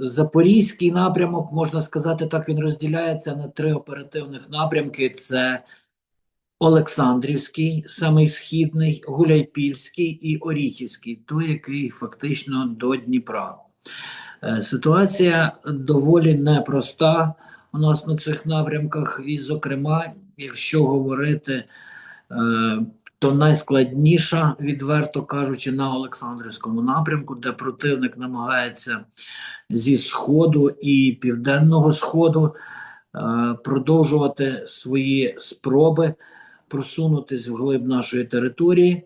Запорізький напрямок, можна сказати, так він розділяється на три оперативних напрямки: це Олександрівський, самий східний, Гуляйпільський і Оріхівський, той, який фактично до Дніпра. Е, Ситуація доволі непроста у нас на цих напрямках, і, зокрема, якщо говорити, е, то найскладніша, відверто кажучи, на Олександрівському напрямку, де противник намагається зі сходу і південного сходу е, продовжувати свої спроби просунутись вглиб нашої території,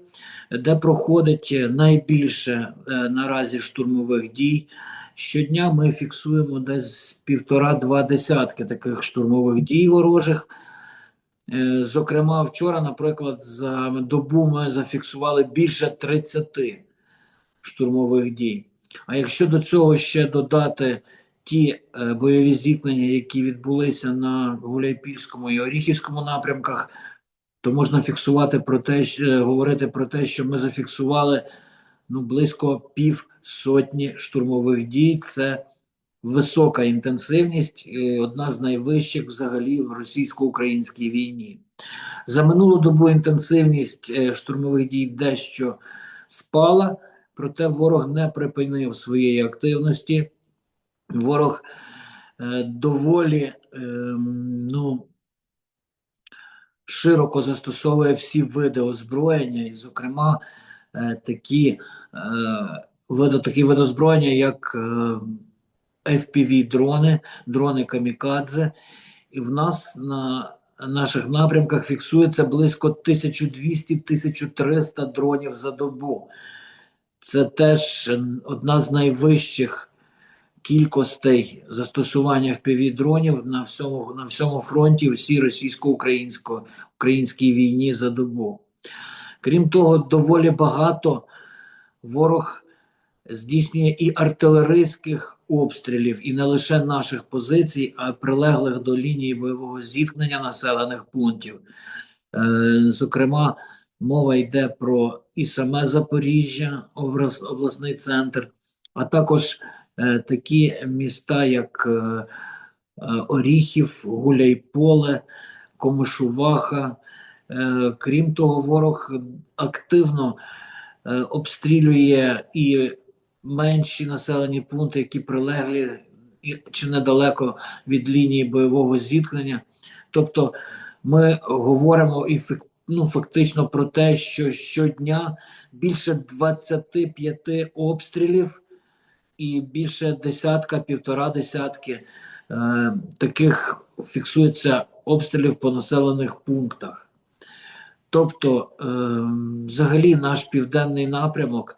де проходить найбільше е, наразі штурмових дій. Щодня ми фіксуємо десь півтора-два десятки таких штурмових дій ворожих. Е, Зокрема, вчора, наприклад, за добу ми зафіксували більше 30 штурмових дій. А якщо до цього ще додати ті е, бойові зіткнення, які відбулися на Гуляйпільському і Оріхівському напрямках, то можна фіксувати про те, що- е, говорити про те, що ми зафіксували ну, близько пів сотні штурмових дій. Це висока інтенсивність, одна з найвищих взагалі в російсько-українській війні. За минулу добу інтенсивність е, штурмових дій дещо спала, проте ворог не припинив своєї активності. Ворог е, доволі ем, ну, широко застосовує всі види озброєння, і, зокрема, е, такі е, такі види озброєння, як е, FPV-дрони, дрони камікадзе. І в нас на наших напрямках фіксується близько 1200-1300 дронів за добу. Це теж одна з найвищих кількостей застосування FPV-дронів на всьому, на всьому фронті всій російсько-українській війні за добу. Крім того, доволі багато ворог здійснює і артилерійських обстрілів, і не лише наших позицій, а прилеглих до лінії бойового зіткнення населених пунктів. Е, Зокрема, мова йде про і саме Запоріжжя, обласний центр, а також е, такі міста, як е, Оріхів, Гуляйполе, Комишуваха. Крім того, ворог активно обстрілює і менші населені пункти, які прилеглі чи недалеко від лінії бойового зіткнення. Тобто ми говоримо і ну, фактично про те, що щодня більше 25 обстрілів і більше десятка, півтора десятки е, таких фіксується обстрілів по населених пунктах. Тобто, е, взагалі, наш південний напрямок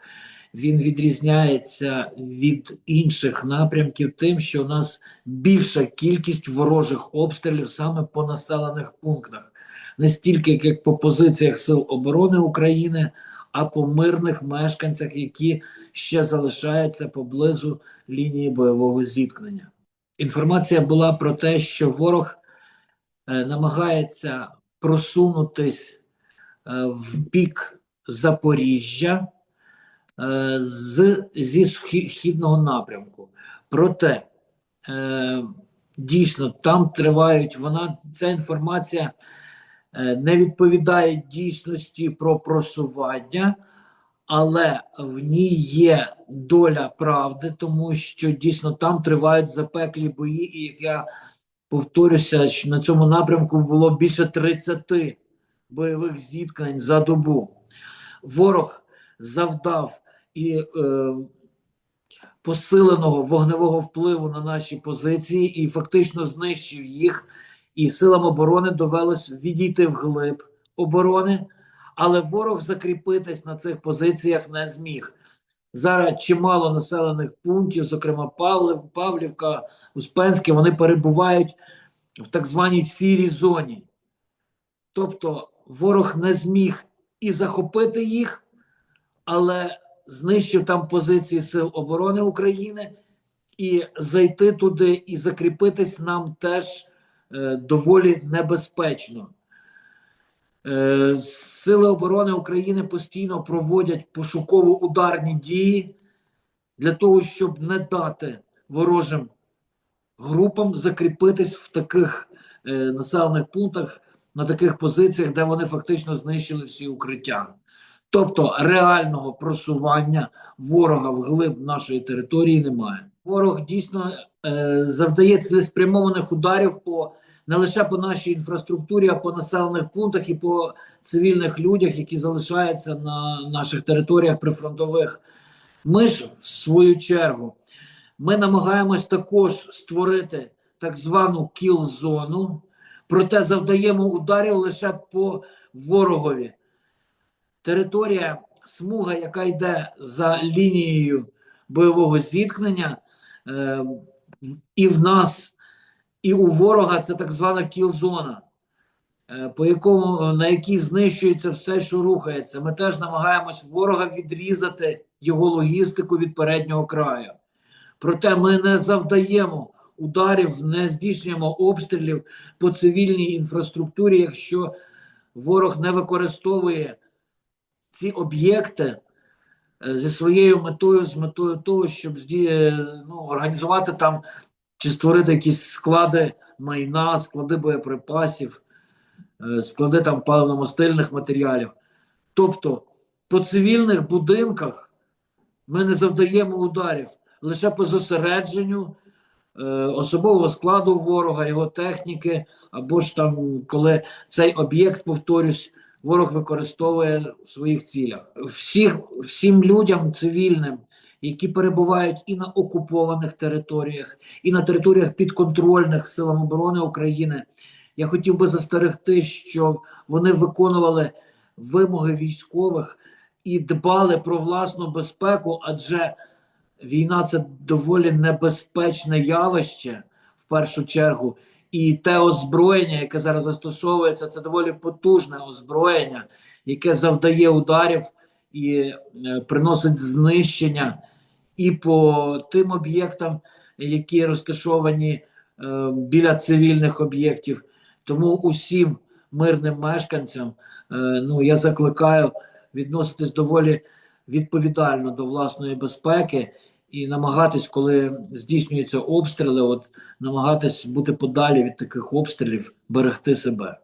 він відрізняється від інших напрямків тим, що у нас більша кількість ворожих обстрілів саме по населених пунктах, не стільки як по позиціях Сил оборони України, а по мирних мешканцях, які ще залишаються поблизу лінії бойового зіткнення. Інформація була про те, що ворог е, намагається просунутись е, в бік Запоріжжя з, зі східного напрямку. Проте е, дійсно там тривають вона ця інформація е, не відповідає дійсності про просування, але в ній є доля правди, тому що дійсно там тривають запеклі бої, і як я повторюся, що на цьому напрямку було більше 30 бойових зіткнень за добу. Ворог завдав і е, посиленого вогневого впливу на наші позиції і фактично знищив їх. І силам оборони довелось відійти вглиб оборони, але ворог закріпитись на цих позиціях не зміг. Зараз чимало населених пунктів, зокрема Павлів, Павлівка, Успенське, вони перебувають в так званій сірій зоні. Тобто ворог не зміг і захопити їх, але знищив там позиції Сил оборони України, і зайти туди і закріпитись нам теж е, доволі небезпечно. Е, Сили оборони України постійно проводять пошуково-ударні дії для того, щоб не дати ворожим групам закріпитись в таких е, населених пунктах, на таких позиціях, де вони фактично знищили всі укриття. Тобто реального просування ворога вглиб нашої території немає. Ворог дійсно е, завдає цілеспрямованих ударів по не лише по нашій інфраструктурі, а по населених пунктах і по цивільних людях, які залишаються на наших територіях прифронтових. Ми ж, в свою чергу, ми намагаємось також створити так звану кіл-зону, проте завдаємо ударів лише по ворогові. Територія, смуга, яка йде за лінією бойового зіткнення, е, і в нас, і у ворога це так звана кіл-зона, е, по якому, на якій знищується все, що рухається. Ми теж намагаємось ворога відрізати його логістику від переднього краю. Проте ми не завдаємо ударів, не здійснюємо обстрілів по цивільній інфраструктурі, якщо ворог не використовує ці об'єкти е, зі своєю метою, з метою того, щоб е, ну, організувати там чи створити якісь склади майна, склади боєприпасів, е, склади там паливно-мастильних матеріалів. Тобто по цивільних будинках ми не завдаємо ударів лише по зосередженню особового складу ворога, його техніки, або ж там, коли цей об'єкт, повторюсь, ворог використовує в своїх цілях. Всіх, всім людям цивільним, які перебувають і на окупованих територіях, і на територіях підконтрольних силам оборони України, я хотів би застерегти, що вони виконували вимоги військових і дбали про власну безпеку, адже війна це доволі небезпечне явище в першу чергу. І те озброєння, яке зараз застосовується, це доволі потужне озброєння, яке завдає ударів і е, приносить знищення і по тим об'єктам, які розташовані е, біля цивільних об'єктів. Тому усім мирним мешканцям е, ну я закликаю відноситись доволі відповідально до власної безпеки і намагатись, коли здійснюються обстріли, от намагатись бути подалі від таких обстрілів, берегти себе.